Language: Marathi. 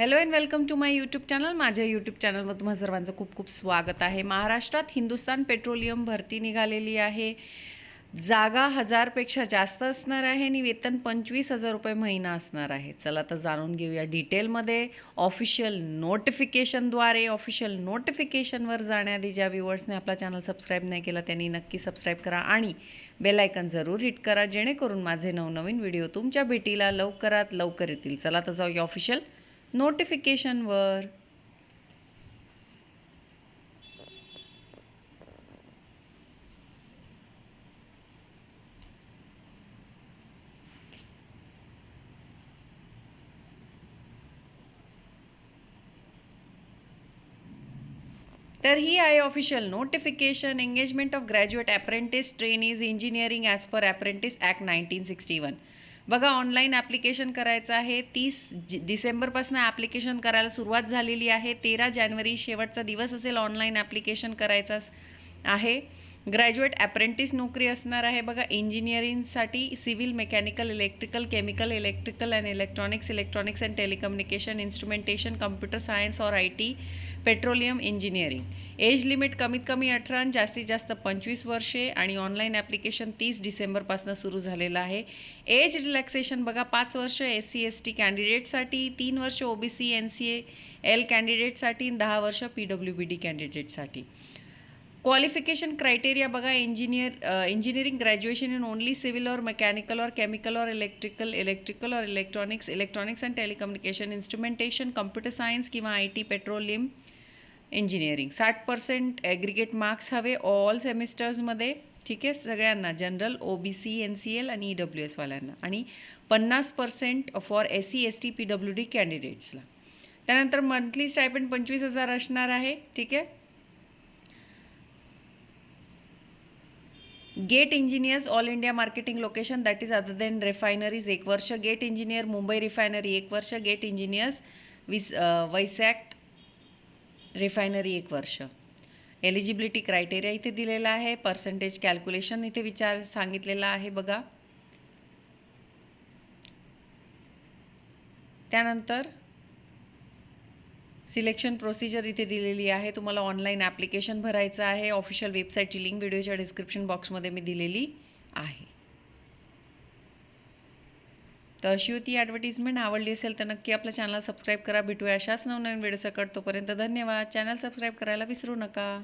Hello and welcome to my YouTube channel माझ्या यूट्यूब चॅनलवर तुम्हा सर्वांचं खूप खूप स्वागत आहे. महाराष्ट्रात हिंदुस्तान पेट्रोलियम भरती निघालेली आहे. जागा हजारपेक्षा जास्त असणार आहे आणि वेतन पंचवीस हजार रुपये महिना असणार आहे. चला तर जाणून घेऊया डिटेलमध्ये ऑफिशियल नोटिफिकेशनद्वारे ऑफिशियल नोटिफिकेशनवर जाण्याआधी ज्या व्ह्युअर्सने आपला चॅनल सबस्क्राईब नाही केला त्यांनी नक्की सबस्क्राईब करा आणि बेलायकन जरूर हिट करा जेणेकरून माझे नवनवीन व्हिडिओ तुमच्या भेटीला लवकरात लवकर येतील. चला तर जाऊया ऑफिशियल नोटिफिकेशनवर तर ही आहे official notification engagement of graduate apprentice trainees engineering as per apprentice act nineteen sixty one बघा ऑनलाईन ॲप्लिकेशन करायचं आहे. तीस जि डिसेंबरपासून ॲप्लिकेशन करायला सुरुवात झालेली आहे. तेरा जानेवारी शेवटचा दिवस असेल ऑनलाईन ॲप्लिकेशन करायचा आहे. ग्रॅज्युएट ॲप्रेंटिस नोकरी असणार आहे बघा इंजिनिअरिंगसाठी civil mechanical electrical chemical electrical and electronics electronics and telecommunication instrumentation computer science और I T petroleum engineering. Age limit कमीत कमी अठरा आणि जास्तीत जास्त पंचवीस वर्षे आणि ऑनलाईन ॲप्लिकेशन तीस डिसेंबरपासून सुरू झालेलं आहे. एज रिलॅक्सेशन बघा पाच वर्ष एस सी एस टी कॅन्डिडेटसाठी तीन वर्ष O B C N C L कॅन्डिडेटसाठी दहा वर्ष पी डब्ल्यू बी डी कॅन्डिडेटसाठी. क्वालिफिकेशन क्रायटेरिया बघा engineer engineering graduation in only civil और मेकॅनिकल और केमिकल और इलेक्ट्रिकल इलेक्ट्रिकल और electronics electronics and telecommunication instrumentation computer science किंवा आय टी पेट्रोलियम इंजिनिअरिंग साठ पर्सेंट ॲग्रिगेट मार्क्स हवे ऑल सेमिस्टर्समध्ये ठीक आहे? सगळ्यांना. General O B C N C L आणि ई डब्ल्यू एसवाल्यांना आणि पन्नास percent for S C S T P W D कॅन्डिडेट्सला त्यानंतर मंथली स्टायपेंड पंचवीस हजार असणार आहे. ठीक आहे? GATE engineers all India marketing location that is other than refineries एक वर्ष गेट इंजिनियर मुंबई रिफायनरी एक वर्ष गेट इंजिनियर्स विस वैसॅक रिफायनरी एक वर्ष. एलिजिबिलिटी क्रायटेरिया इथे दिलेला आहे पर्सेंटेज कॅल्क्युलेशन इथे विचार सांगितलेला आहे बघा. त्यानंतर सिलेक्शन प्रोसिजर इथे दिलेली आहे. तुम्हाला ऑनलाईन ॲप्लिकेशन भरायचं आहे. ऑफिशियल वेबसाईटची लिंक व्हिडिओच्या डिस्क्रिप्शन बॉक्समध्ये मी दिलेली आहे. तर अशी होती ॲडव्हर्टिजमेंट आवडली असेल तर नक्की आपल्या चॅनलला सबस्क्राईब करा. भेटूया अशाच नवनवीन व्हिडिओ सकट तोपर्यंत धन्यवाद. चॅनल सबस्क्राईब करायला विसरू नका.